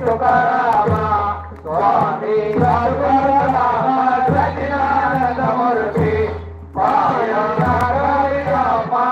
తుకారామా స్వామి సర్వరామా సచిదానందమూర్తి పాయ నారాయణమా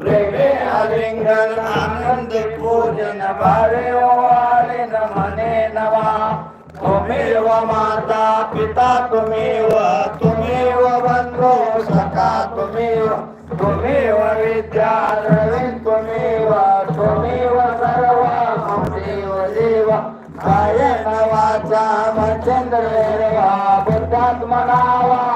प्रेमे आलिंगन आनंद पूजन भावे ओवाळे न नवा तुमेव माता पिता तुमेव तुमेव बंधू सखा तुमेव तुमेव विद्या द्रविण तुमेव तुमेव सर्व देव देव काय वाचा मचंद्र बुद्धात्मनावा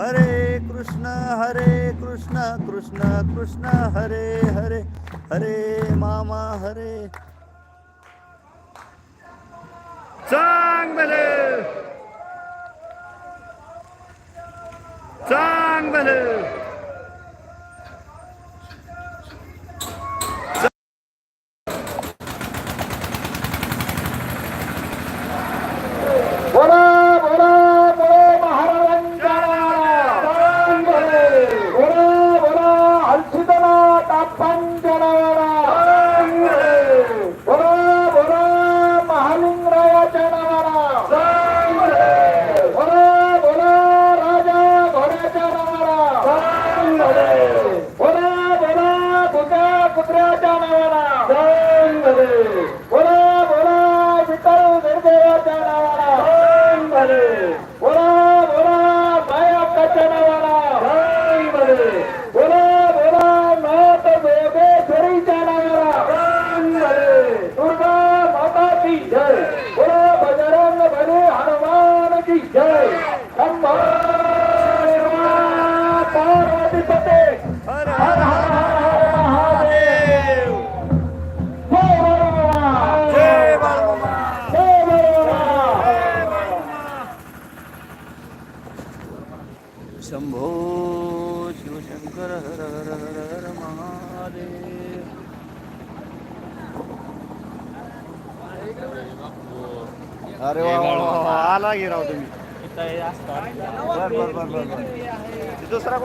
हरे कृष्ण हरे कृष्ण कृष्ण कृष्ण हरे हरे हरे मामा हरे। चांग भले चांग भले अरे वा वा वा वा. तुम्ही. दुसरा